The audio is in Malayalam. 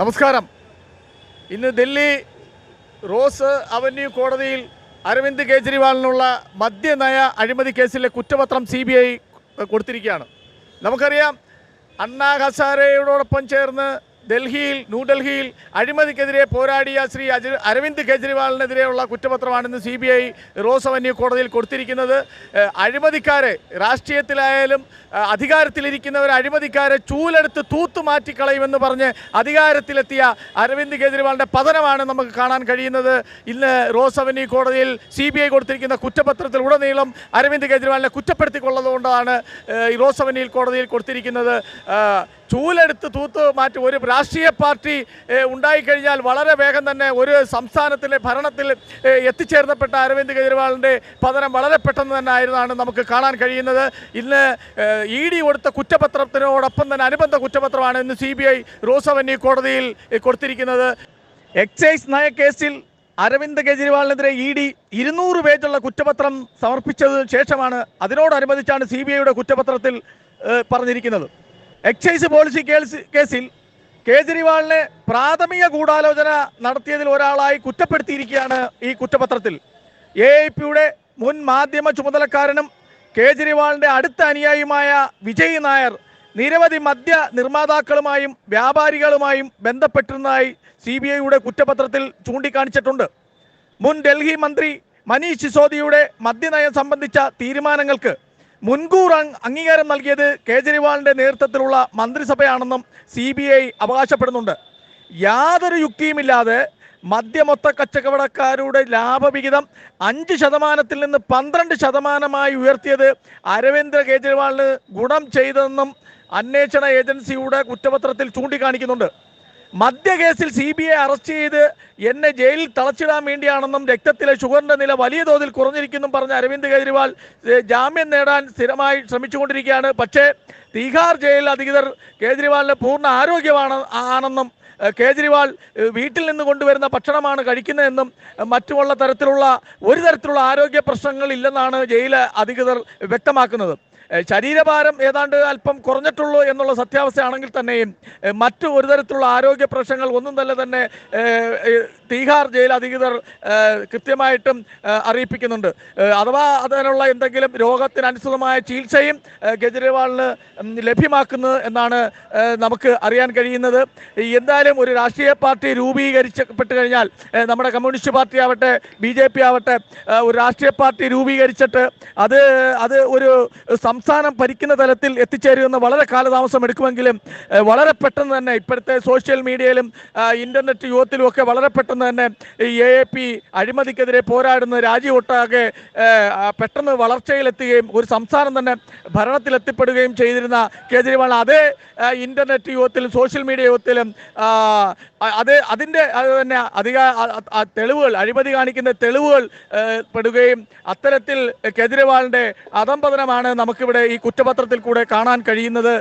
നമസ്കാരം. ഇന്ന് ഡൽഹി റോസ് അവന്യൂ കോടതിയിൽ അരവിന്ദ് കേജ്രിവാളിനുള്ള മദ്യനയ അഴിമതി കേസിലെ കുറ്റപത്രം സി ബി ഐ കൊടുത്തിരിക്കുകയാണ്. നമുക്കറിയാം അണ്ണാ ഹസാരയോടൊപ്പം ചേർന്ന് ഡൽഹിയിൽ ന്യൂഡൽഹിയിൽ അഴിമതിക്കെതിരെ പോരാടിയ ശ്രീ അരവിന്ദ് കെജ്രിവാളിനെതിരെയുള്ള കുറ്റപത്രമാണിന്ന് C B I Rouse Avenue കോടതിയിൽ കൊടുത്തിരിക്കുന്നത്. അഴിമതിക്കാരെ രാഷ്ട്രീയത്തിലായാലും അധികാരത്തിലിരിക്കുന്നവർ അഴിമതിക്കാരെ ചൂലെടുത്ത് തൂത്തു മാറ്റിക്കളയുമെന്ന് പറഞ്ഞ് അധികാരത്തിലെത്തിയ അരവിന്ദ് കെജ്രിവാളിന്റെ പതനമാണ് നമുക്ക് കാണാൻ കഴിയുന്നത്. ഇന്ന് റോസ് അവന്യൂ കോടതിയിൽ സി ബി ഐ കൊടുത്തിരിക്കുന്ന കുറ്റപത്രത്തിൽ ഉടനീളം അരവിന്ദ് കെജ്രിവാളിനെ കുറ്റപ്പെടുത്തിക്കൊള്ളതുകൊണ്ടാണ് റോസ് അവന്യൂ കോടതിയിൽ കൊടുത്തിരിക്കുന്നത്. ചൂലെടുത്ത് തൂത്ത് മാറ്റി ഒരു രാഷ്ട്രീയ പാർട്ടി ഉണ്ടായിക്കഴിഞ്ഞാൽ വളരെ വേഗം തന്നെ ഒരു സംസ്ഥാനത്തിലെ ഭരണത്തിൽ എത്തിച്ചേർന്നപ്പെട്ട അരവിന്ദ് കെജ്രിവാളിന്റെ പതനം വളരെ പെട്ടെന്ന് തന്നെ ആയിരുന്നാണ് നമുക്ക് കാണാൻ കഴിയുന്നത്. ഇന്ന് ഇ ഡി കൊടുത്ത കുറ്റപത്രത്തിനോടൊപ്പം തന്നെ അനുബന്ധ കുറ്റപത്രമാണ് ഇന്ന് സി ബി ഐ റോസ് കോടതിയിൽ കൊടുത്തിരിക്കുന്നത്. എക്സൈസ് നയക്കേസിൽ അരവിന്ദ് കെജ്രിവാളിനെതിരെ ഇ ഡി ഇരുന്നൂറ് പേജുള്ള കുറ്റപത്രം സമർപ്പിച്ചതിന് ശേഷമാണ് അതിനോടനുബന്ധിച്ചാണ് സി ബി ഐയുടെ കുറ്റപത്രത്തിൽ പറഞ്ഞിരിക്കുന്നത്. എക്സൈസ് പോളിസി കേസ് കേസിൽ കേജ്രിവാളിനെ പ്രാഥമിക ഗൂഢാലോചന നടത്തിയതിൽ ഒരാളായി കുറ്റപ്പെടുത്തിയിരിക്കുകയാണ് ഈ കുറ്റപത്രത്തിൽ. എ ഐ പിയുടെ മുൻ മാധ്യമ ചുമതലക്കാരനും കേജ്രിവാളിന്റെ അടുത്ത അനുയായിയുമായ വിജയ് നായർ നിരവധി മദ്യ നിർമ്മാതാക്കളുമായും വ്യാപാരികളുമായും ബന്ധപ്പെട്ടിരുന്നതായി സി ബി ഐയുടെ കുറ്റപത്രത്തിൽ ചൂണ്ടിക്കാണിച്ചിട്ടുണ്ട്. മുൻ ഡൽഹി മന്ത്രി മനീഷ് സിസോദിയുടെ മദ്യനയം സംബന്ധിച്ച തീരുമാനങ്ങൾക്ക് മുൻകൂർ അംഗീകാരം നൽകിയത് കേജ്രിവാളിന്റെ നേതൃത്വത്തിലുള്ള മന്ത്രിസഭയാണെന്നും സി ബി ഐ അവകാശപ്പെടുന്നുണ്ട്. യാതൊരു യുക്തിയുമില്ലാതെ മദ്യമൊത്ത കച്ചവടക്കാരുടെ ലാഭവിഹിതം അഞ്ച് ശതമാനത്തിൽ നിന്ന് പന്ത്രണ്ട് ശതമാനമായി ഉയർത്തിയത് അരവിന്ദ് കേജ്രിവാളിന് ഗുണം ചെയ്തതെന്നും അന്വേഷണ ഏജൻസിയുടെ കുറ്റപത്രത്തിൽ ചൂണ്ടിക്കാണിക്കുന്നുണ്ട്. മദ്യകേസിൽ സി ബി ഐ അറസ്റ്റ് ചെയ്ത് എന്നെ ജയിലിൽ തളച്ചിടാൻ വേണ്ടിയാണെന്നും രക്തത്തിലെ ഷുഗറിന്റെ നില വലിയ തോതിൽ കുറഞ്ഞിരിക്കുന്നു പറഞ്ഞ അരവിന്ദ് കെജ്രിവാൾ ജാമ്യം നേടാൻ സ്ഥിരമായി ശ്രമിച്ചുകൊണ്ടിരിക്കുകയാണ്. പക്ഷേ തീഹാർ ജയിൽ അധികൃതർ കേജ്രിവാളിന് പൂർണ ആരോഗ്യമാണ് ആണെന്നും കേജ്രിവാൾ വീട്ടിൽ നിന്ന് കൊണ്ടുവരുന്ന ഭക്ഷണമാണ് കഴിക്കുന്നതെന്നും മറ്റുമുള്ള തരത്തിലുള്ള ഒരു തരത്തിലുള്ള ആരോഗ്യ പ്രശ്നങ്ങൾ ഇല്ലെന്നാണ് ജയിൽ അധികൃതർ വ്യക്തമാക്കുന്നത്. ശരീരഭാരം ഏതാണ്ട് അല്പം കുറഞ്ഞിട്ടുള്ളൂ എന്നുള്ള സത്യാവസ്ഥയാണെങ്കിൽ തന്നെയും മറ്റു ഒരു തരത്തിലുള്ള ആരോഗ്യ പ്രശ്നങ്ങൾ ഒന്നും തന്നെ തന്നെ തീഹാർ ജയിൽ അധികൃതർ കൃത്യമായിട്ടും അറിയിപ്പിക്കുന്നുണ്ട്. അഥവാ അതിനുള്ള എന്തെങ്കിലും രോഗത്തിനനുസൃതമായ ചികിത്സയും കെജ്രിവാളിന് ലഭ്യമാക്കുന്നത് എന്നാണ് നമുക്ക് അറിയാൻ കഴിയുന്നത്. എന്തായാലും ഒരു രാഷ്ട്രീയ പാർട്ടി രൂപീകരിച്ചപ്പെട്ട് കഴിഞ്ഞാൽ നമ്മുടെ കമ്മ്യൂണിസ്റ്റ് പാർട്ടി ആവട്ടെ ബി ജെ പി ആവട്ടെ ഒരു രാഷ്ട്രീയ പാർട്ടി രൂപീകരിച്ചിട്ട് അത് അത് ഒരു സംസ്ഥാനം ഭരിക്കുന്ന തലത്തിൽ എത്തിച്ചേരുമെന്ന് വളരെ കാലതാമസം എടുക്കുമെങ്കിലും വളരെ പെട്ടെന്ന് തന്നെ ഇപ്പോഴത്തെ സോഷ്യൽ മീഡിയയിലും ഇന്റർനെറ്റ് യുഗത്തിലും ഒക്കെ വളരെ പെട്ടെന്ന് തന്നെ ഈ എ എ പി അഴിമതിക്കെതിരെ പോരാടുന്ന രാജ്യമൊട്ടാകെ ഒട്ടാകെ പെട്ടെന്ന് വളർച്ചയിലെത്തുകയും ഒരു സംസ്ഥാനം തന്നെ ഭരണത്തിലെത്തിപ്പെടുകയും ചെയ്തിരുന്ന കേജ്രിവാൾ അതേ ഇന്റർനെറ്റ് യുഗത്തിലും സോഷ്യൽ മീഡിയ യുഗത്തിലും അത് അതിന്റെ അത് തന്നെ അധിക തെളിവുകൾ അഴിമതി കാണിക്കുന്ന തെളിവുകൾ പെടുകയും അത്തരത്തിൽ കേജ്രിവാളിന്റെ അധംപതനമാണ് നമുക്കിവിടെ ഈ കുറ്റപത്രത്തിൽ കൂടെ കാണാൻ കഴിയുന്നത്.